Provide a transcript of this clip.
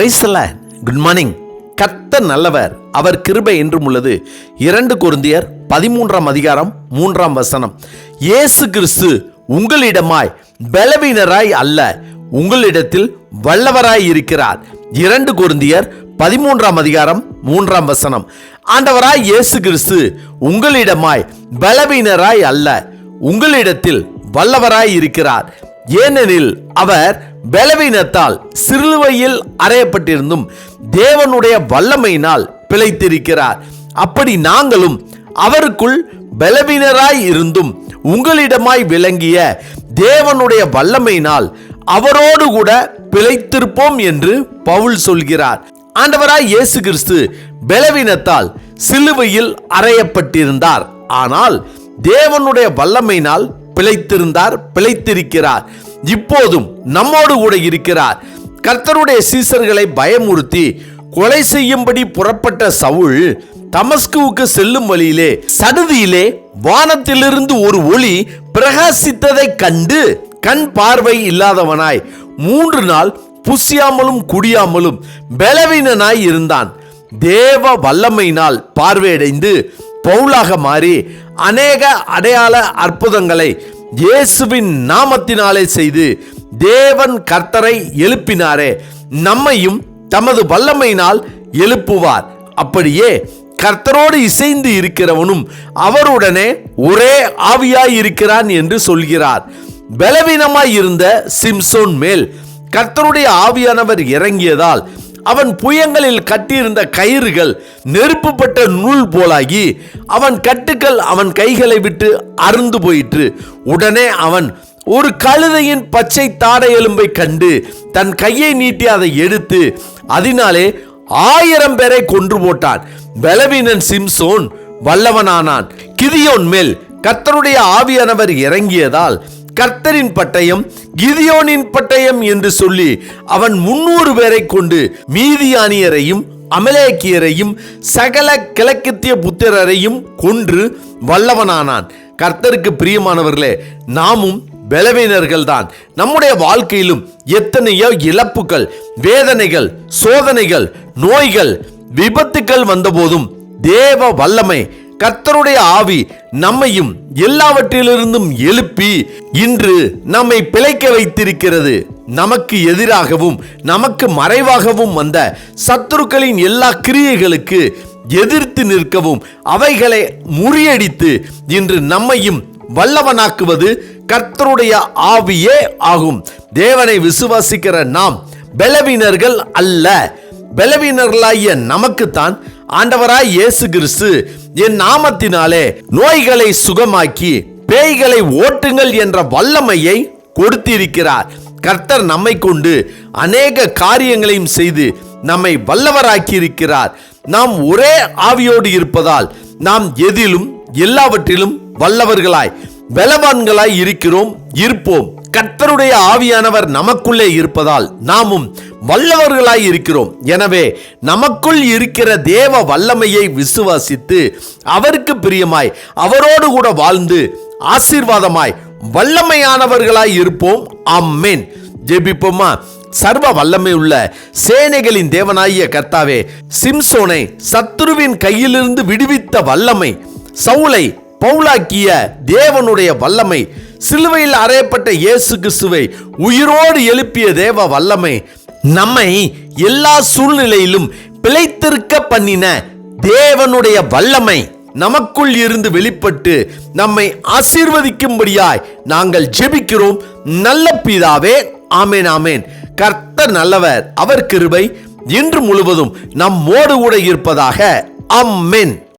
பிரைஸ்ல good morning கத்த நல்லவர். அவர் கிருபை என்றும் உள்ளது. இரண்டு கொருந்தியர் பதிமூன்றாம் அதிகாரம் மூன்றாம் வசனம். இயேசு கிறிஸ்து உங்களிடமாய் பலவீனராய் அல்ல உங்களிடத்தில் வல்லவராய் இருக்கிறார். இரண்டு கொருந்தியர் பதிமூன்றாம் அதிகாரம் மூன்றாம் வசனம். ஆண்டவராய் இயேசு கிறிஸ்து உங்களிடமாய் பலவீனராய் அல்ல உங்களிடத்தில் வல்லவராய் இருக்கிறார். ஏனெனில் அவர் பலவீனத்தால் சிறுவையில் அறையப்பட்டிருந்தும் தேவனுடைய வல்லமையினால் பிழைத்திருக்கிறார். அப்படி நாங்களும் அவருக்குள் பலவீனராய் இருந்தும் உங்களிடமாய் விளங்கிய தேவனுடைய வல்லமையினால் அவரோடு கூட பிழைத்திருப்போம் என்று பவுல் சொல்கிறார். ஆண்டவராய் இயேசு கிறிஸ்து பலவீனத்தால் சிலுவையில் அறையப்பட்டிருந்தார். ஆனால் தேவனுடைய வல்லமையினால் பிழைத்திருந்தார் பிழைத்திருக்கிறார். இப்போதும் நம்மோடு கூட இருக்கிறார். கர்த்தருடைய சீசர்களை பயமுறுத்தி கொலை செய்யும்படி புறப்பட்ட சவுல் தமஸ்குவுக்கு செல்லும் வழியிலே சடுதியிலே வானத்திலிருந்து ஒரு ஒளி பிரகாசித்ததை கண்டு கண் பார்வை இல்லாதவனாய் மூன்று நாள் புசியாமலும் குடியாமலும் பலவீனனாய் இருந்தான். தேவ வல்லமையினால் பார்வையடைந்து பவுலாக மாறி அநேக அடையாள அற்புதங்களை இயேசுவின் நாமத்தினாலே செய்து தேவன் கர்த்தரை எழுப்பினாரே நம்மையும் தமது வல்லமையினால் எழுப்புவார். அப்படியே கர்த்தரோடு இசைந்து இருக்கிறவனும் அவருடனே ஒரே ஆவியாய் இருக்கிறான் என்று சொல்கிறார். பலவீனமாய் இருந்த சிம்சோன் மேல் கர்த்தருடைய ஆவியானவர் இறங்கியதால் அவன் புயங்களில் கட்டியிருந்த கயிறுகள் நெருப்புப்பட்ட நூல் போலாகி அவன் கட்டுக்கள் அவன் கைகளை விட்டு அருந்து போயிற்று. உடனே அவன் ஒரு கழுதையின் பச்சை தாடை எலும்பை கண்டு தன் கையை நீட்டி அதை எடுத்து அதனாலே ஆயிரம் பேரை கொன்று போட்டான். பலவீனன் சிம்சோன் வல்லவனானான். கிதியோன் மேல் கத்தருடைய ஆவியானவர் இறங்கியதால் கர்த்தரின் பட்டயம் கிதியோனின் பட்டயம் என்று சொல்லி அவன் முன்னூறு பேரை கொண்டு மீதியானியரையும் அமலேக்கியரையும் சகல கிழக்கத்திய புத்திரரையும் கொன்று வல்லவனானான். கர்த்தருக்கு பிரியமானவர்களே நாமும் பலவீனர்கள் தான் நம்முடைய வாழ்க்கையிலும் எத்தனையோ இழப்புகள் வேதனைகள் சோதனைகள் நோய்கள் விபத்துக்கள் வந்தபோதும் தேவ வல்லமை கர்த்தருடைய ஆவி நம்மையும் எல்லாவற்றிலிருந்தும் எழுப்பி இன்று நம்மை பிழைக்க வைத்திருக்கிறது. நமக்கு எதிராகவும் நமக்கு மறைவாகவும் வந்த சத்துருக்களின் எல்லா கிரியைகளுக்கு எதிர்த்து நிற்கவும் அவைகளை முறியடித்து இன்று நம்மையும் வல்லவனாக்குவது கர்த்தருடைய ஆவியே ஆகும். தேவனை விசுவாசிக்கிற நாம் பலவீனர்கள் அல்ல. பலவீனர்களாகிய நமக்குத்தான் ஆண்டவராய் இயேசு கிறிஸ்து என் நாமத்தினாலே நோய்களை சுகமாக்கி பேய்களை ஓட்டுங்கள் என்ற வல்லமையை கொடுத்திருக்கிறார். கர்த்தர் நம்மை கொண்டு அநேக காரியங்களையும் செய்து நம்மை வல்லவராக்கி இருக்கிறார் நாம் ஒரே ஆவியோடு இருப்பதால் நாம் எதிலும் எல்லாவற்றிலும் வல்லவர்களாய் பலவான்களாய் இருக்கிறோம் இருப்போம். கர்த்தருடைய ஆவியானவர் நமக்குள்ளே இருப்பதால் நாமும் வல்லவர்களாய் இருக்கிறோம். எனவே நமக்குள் இருக்கிற தேவ வல்லமையை விசுவாசித்து அவருக்கு பிரியமாய் அவரோடு கூட வாழ்ந்து ஆசீர்வாதமாய் வல்லமையானவர்களாய் இருப்போம். அம்மேன் ஜெபிப்போமா? சர்வ வல்லமை உள்ள சேனைகளின் தேவனாகிய கர்த்தாவே சிம்சோனை சத்ருவின் கையிலிருந்து விடுவித்த வல்லமை சவுளை பவுலாக்கிய தேவனுடைய வல்லமை சிலுவையில் அறையப்பட்ட இயேசு கிறிஸ்துவை உயிரோடு எழுப்பிய தேவ வல்லமை நம்மை எல்லா சூழ்நிலையிலும் பிழைத்திருக்க பண்ணின தேவனுடைய வல்லமை நமக்குள் இருந்து வெளிப்பட்டு நம்மை ஆசீர்வதிக்கும்படியாய் நாங்கள் ஜெபிக்கிறோம். நல்ல பிதாவே ஆமேன் ஆமேன். கர்த்தர் நல்லவர் அவர் கிருபை இன்று முழுவதும் நம்மோடு கூட இருப்பதாக அம்மேன்